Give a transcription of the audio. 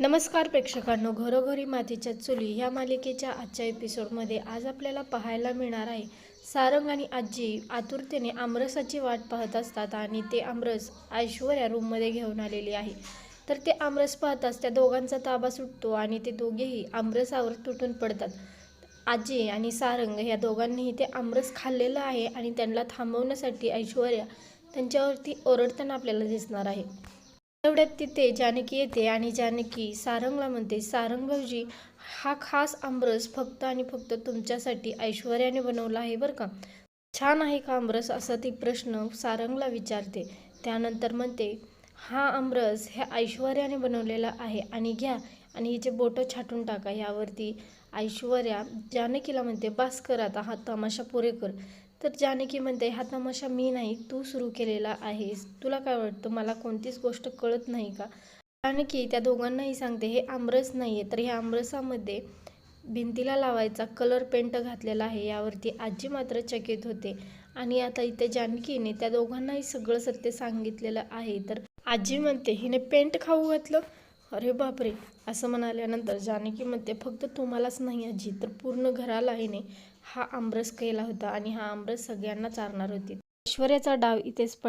नमस्कार प्रेक्षकांनो घरोघरी मातीच्या चुली या मालिकेच्या आजच्या एपिसोडमध्ये आज आपल्याला पाहायला मिळणार आहे. सारंग आणि आजी आतुरतेने आमरसाची वाट पाहत असतात आणि ते आमरस ऐश्वर्या रूममध्ये घेऊन आलेली आहे. तर ते आमरस पाहताच त्या दोघांचा ताबा सुटतो आणि ते दोघेही आमरसावर तुटून पडतात. आजी आणि सारंग या दोघांनीही ते आमरस खाल्लेलं आहे आणि त्यांना थांबवण्यासाठी ऐश्वर्या त्यांच्यावरती ओरडताना आपल्याला दिसणार आहे. एवढ्यात तिथे जानकी येते आणि जानकी सारंगला म्हणते सारंग भाऊजी हा खास आमरस फक्त आणि फक्त तुमच्यासाठी ऐश्वर्याने बनवला आहे बरं का? छान आहे का आमरस? असा ती प्रश्न सारंगला विचारते. त्यानंतर म्हणते हा आमरस ह्या ऐश्वर्याने बनवलेला आहे आणि घ्या आणि हिचे बोटं छाटून टाका. यावरती ऐश्वर्या जानकीला म्हणते बास कर आता हा तमाशा पुरे कर. तर जानकी म्हणते हा तमाशा मी नाही तू सुरू केलेला आहेस. तुला काय वाटतं? मला कोणतीच गोष्ट कळत नाही का? जानकी त्या दोघांनाही सांगते हे आमरस नाही आहे तर ह्या आमरसामध्ये भिंतीला लावायचा कलर पेंट घातलेला आहे. यावरती आजी मात्र चकित होते. आणि आता इथे जानकीने त्या दोघांनाही सगळं सत्य सांगितलेलं आहे. तर आजी म्हणते हिने पेंट खाऊ घातलं? अरे बापरे असं म्हणाल्यानंतर जानकी म्हणते फक्त तुम्हालाच नाही आजी तर पूर्ण घराला आईने हा आमरस केला होता आणि हा आमरस सगळ्यांना चारणार होती. ऐश्वर्याचा डाव इथेच पडला.